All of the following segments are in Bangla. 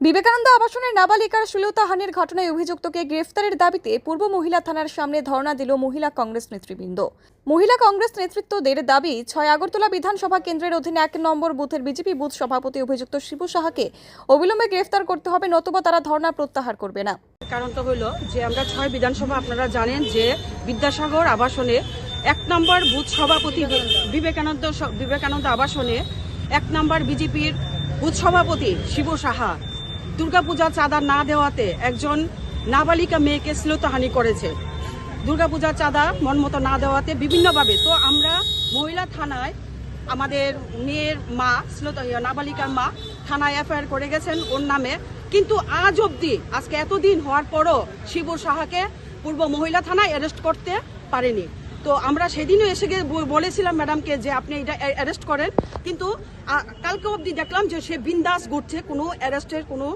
বিবেকানন্দ আবাসনের নাবালিকার শ্লীলতাহানির ঘটনায় অভিযুক্তকে গ্রেফতারের দাবিতে পূর্ব মহিলা থানার সামনে ধর্ণা দিল মহিলা কংগ্রেস নেতৃবৃন্দ। মহিলা কংগ্রেস নেতৃত্বদের দাবি, ছয় আগরতলা বিধানসভা কেন্দ্রের অধীনে এক নম্বর বুথের বিজেপি বুথ সভাপতি অভিযুক্ত শিবু সাহাকে অবিলম্বে গ্রেফতার করতে হবে, নতুবা তারা ধর্ণা প্রত্যাহার করবে না। কারণ তো হলো যে, আমরা ছয় বিধানসভা আপনারা জানেন যে, বিদ্যাসাগর আবাসনে এক নম্বর বুথ সভাপতি বিবেকানন্দ বিবেকানন্দ আবাসনে এক নম্বর বিজেপির বুথ সভাপতি শিবু সাহা। দুর্গাপূজা চাঁদা না দেওয়াতে একজন নাবালিকা মেয়েকে শ্লীলতাহানি করেছে। দুর্গাপূজার চাঁদা মন মতো না দেওয়াতে বিভিন্নভাবে। তো আমরা মহিলা থানায় আমাদের মেয়ের মা শ্লীলতা ইয়ে, নাবালিকার মা থানায় এফআইআর করে গেছেন ওর নামে। কিন্তু আজ অবধি আজকে এতদিন হওয়ার পরও শিবু সাহাকে পূর্ব মহিলা থানায় অ্যারেস্ট করতে পারেনি। তো আমরা সেদিনও এসে গিয়ে বলেছিলাম ম্যাডামকে যে আপনি এটা অ্যারেস্ট করেন। কিন্তু কালকে অবধি দেখলাম যে সে বিন্দাস ঘুরছে কোনো অ্যারেস্টের কোনো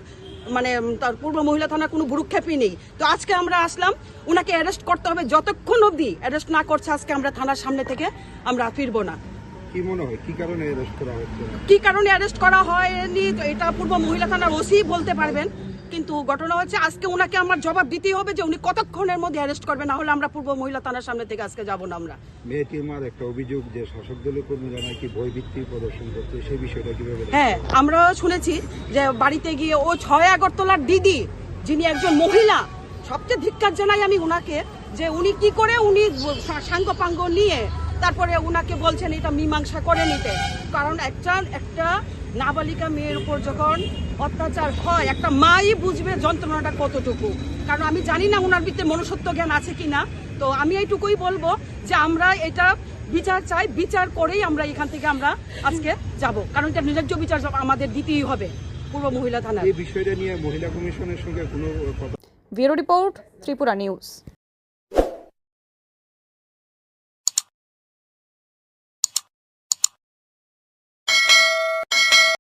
মানে তার পূর্ব মহিলা থানার কোনো ভুরুক্ষেপই নেই। তো আজকে আমরা আসলাম ওনাকে অ্যারেস্ট করতে হবে যতক্ষণ অবধি অ্যারেস্ট না করছে আজকে আমরা থানার সামনে থেকে আমরা ফিরবো না। কি মনে হয়? কি কারণে অ্যারেস্ট করা হচ্ছে? না কি কারণে অ্যারেস্ট করা হয়নি? তো এটা পূর্ব মহিলা থানার ওসি বলতে পারবেন। কিন্তু ঘটনা হচ্ছে আজকে ওনাকে আমার জবাব দিতেই হবে যে উনি কতক্ষণের মধ্যে অ্যারেস্ট করবে না হলে আমরা পূর্ব মহিলা থানার সামনে থেকে আজকে যাব না আমরা মেয়েটির মার একটা অভিযোগ যে শাসক দলের কর্মীরা নাকি ভয়ভিত্তি প্রদর্শন করছে সেই বিষয়টা কীভাবে? হ্যাঁ আমরা শুনেছি যে বাড়িতে গিয়ে ও ছয় আগরতলার দিদি যিনি একজন মহিলা সবচেয়ে ধিক্কার জানাই আমি উনাকে যে উনি কি করে উনি সাঙ্গ পাঙ্গ নিয়ে তারপরে উনাকে বলছেন এটা মীমাংসা করে নিতে কারণ একটা একটা নাবালিকা মেয়ের উপর যখন অত্যাচার হয় একটা মাই বুঝবে যন্ত্রণাটা কতটুকু। কারণ আমি জানি না ওনার ভিতরে মনুষ্যত্ব জ্ঞান আছে কি না তো আমি এইটুকুই বলব যে আমরা এটা বিচার চাই বিচার করেই আমরা এখান থেকে আমরা আজকে যাব। কারণ এটা নির্লজ্জ বিচার আমাদের দিতেই হবে পূর্ব মহিলা থানায় এই বিষয়টা নিয়ে মহিলা কমিশনের সঙ্গে কোনো কথা ব্যুরো রিপোর্ট ত্রিপুরা নিউজ।